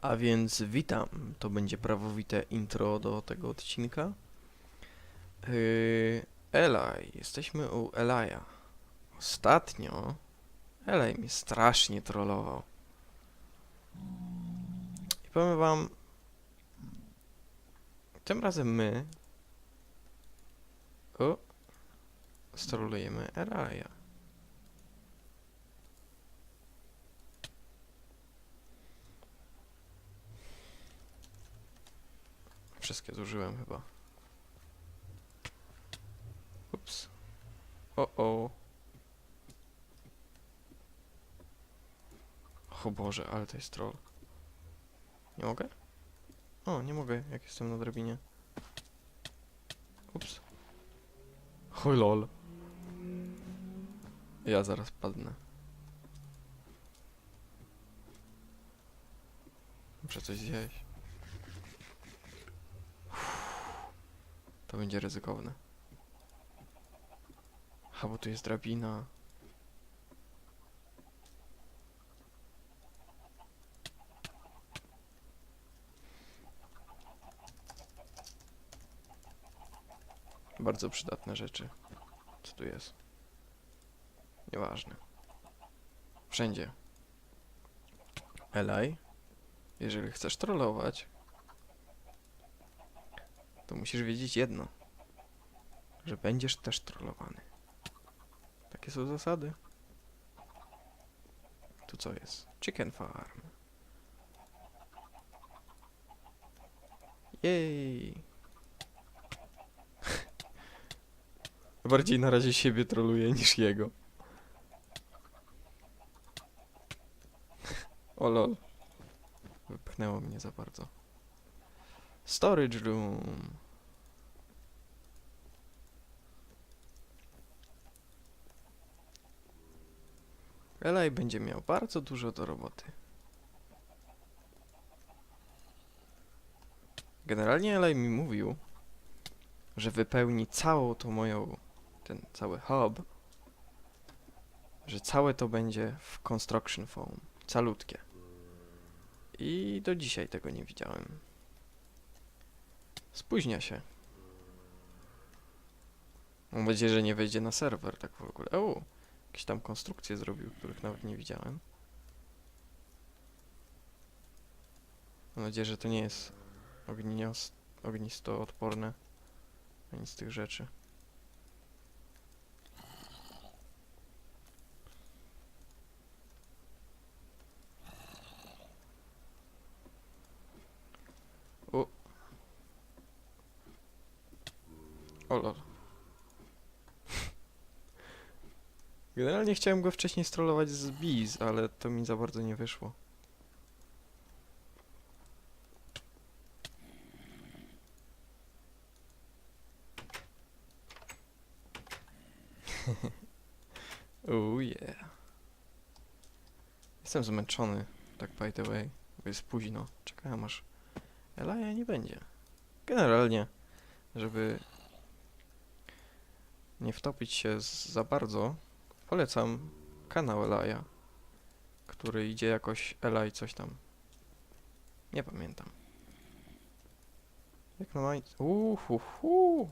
A więc witam. To będzie prawowite intro do tego odcinka. Yy. Jesteśmy u Elaja. Ostatnio Eli mnie strasznie trollował. I powiem wam, tym razem my o, strolujemy Elaja. Wszystkie zużyłem chyba. Ups. O o. O Boże, ale to jest troll. Nie mogę? O, nie mogę, jak jestem na drabinie. Ups. Oj lol. Ja zaraz padnę. Muszę coś zjeść. To będzie ryzykowne. A bo tu jest drabina. Bardzo przydatne rzeczy. Co tu jest? Nieważne. Wszędzie. Eli, jeżeli chcesz trollować, to musisz wiedzieć jedno. Że będziesz też trollowany. Takie są zasady. Tu co jest? Chicken farm. Jej. Bardziej na razie siebie troluję niż jego. O lol. Wypchnęło mnie za bardzo. Storage room. Eli będzie miał bardzo dużo do roboty. Generalnie Eli mi mówił, że wypełni całą tą moją, ten cały hub, że całe to będzie w construction foam, calutkie. I do dzisiaj tego nie widziałem. Spóźnia się. Mam nadzieję, że nie wejdzie na serwer tak w ogóle. O, jakieś tam konstrukcje zrobił, których nawet nie widziałem. Mam nadzieję, że to nie jest ognios- ognisto odporne. Ani z tych rzeczy. O. O lol. Generalnie chciałem go wcześniej strollować z Bees, ale to mi za bardzo nie wyszło. Oh yeah. Jestem zmęczony, tak by the way, bo jest późno. Czekałem aż Elaja nie będzie. Generalnie, żeby nie wtopić się za bardzo, polecam kanał Elaja, który idzie jakoś Elaj coś tam. Nie pamiętam. Jak na maj... Uhuhu.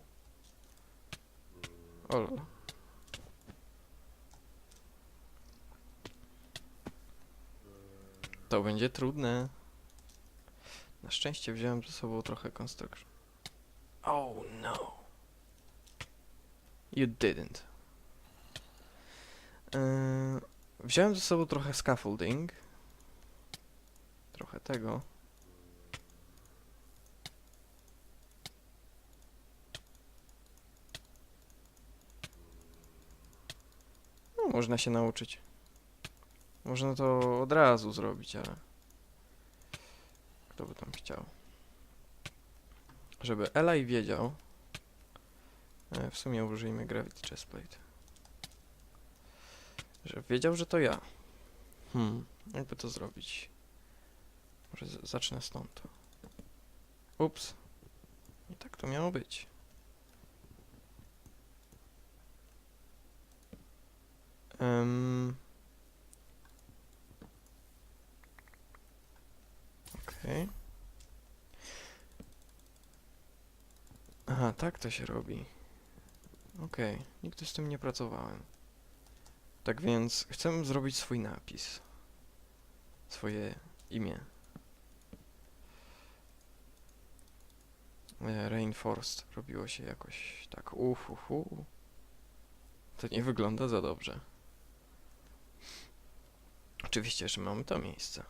O lol. To będzie trudne. Na szczęście wziąłem ze sobą trochę construction. Oh no. You didn't. Yy, wziąłem ze sobą trochę scaffolding. Trochę tego. No, można się nauczyć. Można to od razu zrobić, ale... Kto by tam chciał? Żeby Eli wiedział... E, w sumie użyjmy Gravity Chestplate. Że wiedział, że to ja. Hmm, jakby to zrobić? Może zacznę stąd. Ups. Nie tak to miało być. Um, Okej. Aha, tak to się robi. Okej, nigdy z tym nie pracowałem. Tak więc chcę zrobić swój napis. Swoje imię. E, Reinforced robiło się jakoś tak uhuhu. To nie wygląda za dobrze. Oczywiście, że mamy to miejsce.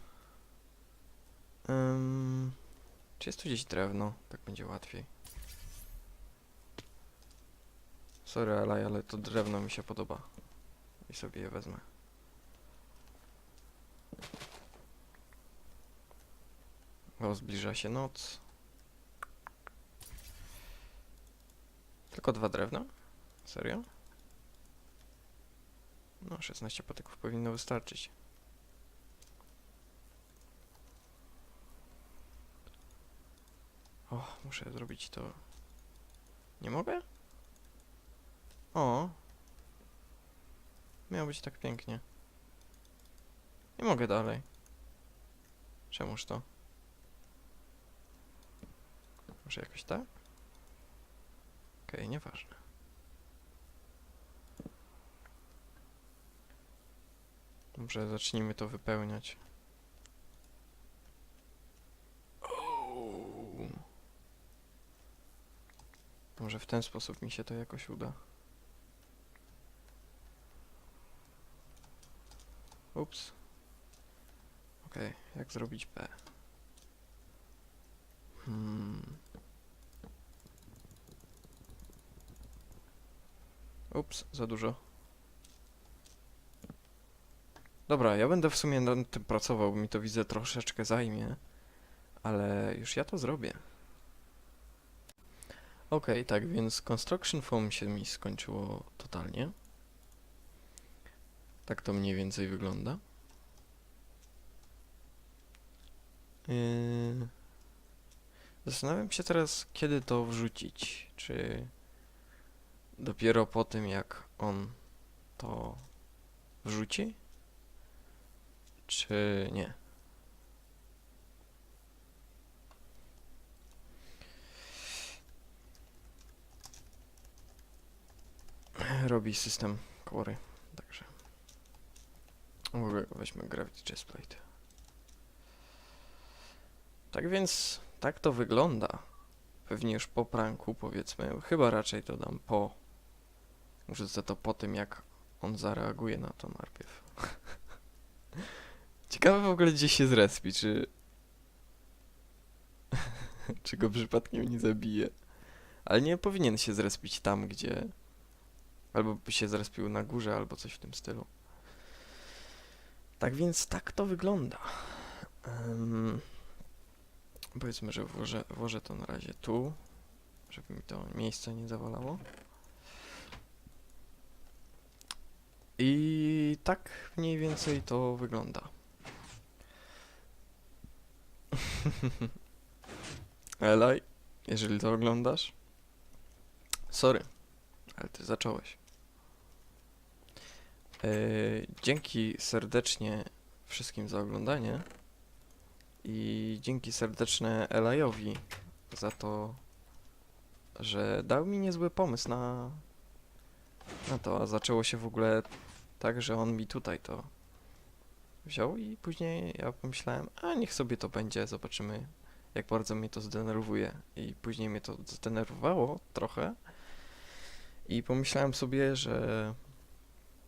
Ym, czy jest tu gdzieś drewno? Tak będzie łatwiej. Sorry, ale, ale to drewno mi się podoba. I sobie je wezmę. Bo zbliża się noc. Tylko dwa drewna? Serio? No, 16 patyków powinno wystarczyć. O, muszę zrobić to. Nie mogę? O. Miało być tak pięknie. Nie mogę dalej. Czemuż to? Może jakoś tak? Okej, nieważne. Dobrze, zacznijmy to wypełniać. Ouu. Może w ten sposób mi się to jakoś uda. Ups. Okej, jak zrobić P? Hmm. Ups, za dużo. Dobra, ja będę w sumie nad tym pracował, bo mi to widzę troszeczkę zajmie, ale już ja to zrobię. Okej, tak więc Construction Foam się mi skończyło totalnie. Tak to mniej więcej wygląda. Yy... Zastanawiam się teraz, kiedy to wrzucić. Czy dopiero po tym, jak on to wrzuci? Czy nie? Robi system także. W ogóle weźmy Gravity Chestplate. Tak więc, tak to wygląda. Pewnie już po pranku, powiedzmy. Chyba raczej to dam po. Wrzucę to po tym, jak on zareaguje na to najpierw. Ciekawe w ogóle gdzie się zrespi, czy... czy go przypadkiem nie zabije. Ale nie powinien się zrespić tam, gdzie... Albo by się zrespił na górze, albo coś w tym stylu. Tak więc tak to wygląda. Em, powiedzmy, że włożę, włożę to na razie tu, żeby mi to miejsce nie zawalało. I tak mniej więcej to wygląda. Elaj, jeżeli to oglądasz, sorry, ale ty zacząłeś. E, dzięki serdecznie wszystkim za oglądanie i dzięki serdeczne Elajowi za to, że dał mi niezły pomysł na, na to, a zaczęło się w ogóle tak, że on mi tutaj to wziął i później ja pomyślałem, a niech sobie to będzie, zobaczymy jak bardzo mnie to zdenerwuje. I później mnie to zdenerwowało trochę i pomyślałem sobie, że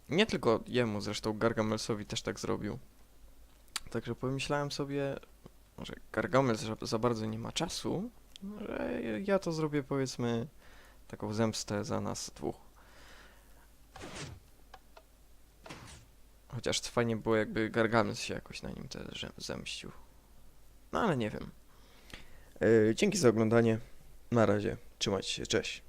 nie tylko jemu, zresztą Gargamelsowi też tak zrobił. Także pomyślałem sobie, że Gargamel za, za bardzo nie ma czasu, że ja to zrobię powiedzmy taką zemstę za nas dwóch. Chociaż fajnie było jakby Gargamel się jakoś na nim też zemścił. No ale nie wiem. Yy, dzięki za oglądanie. Na razie. Trzymajcie się. Cześć.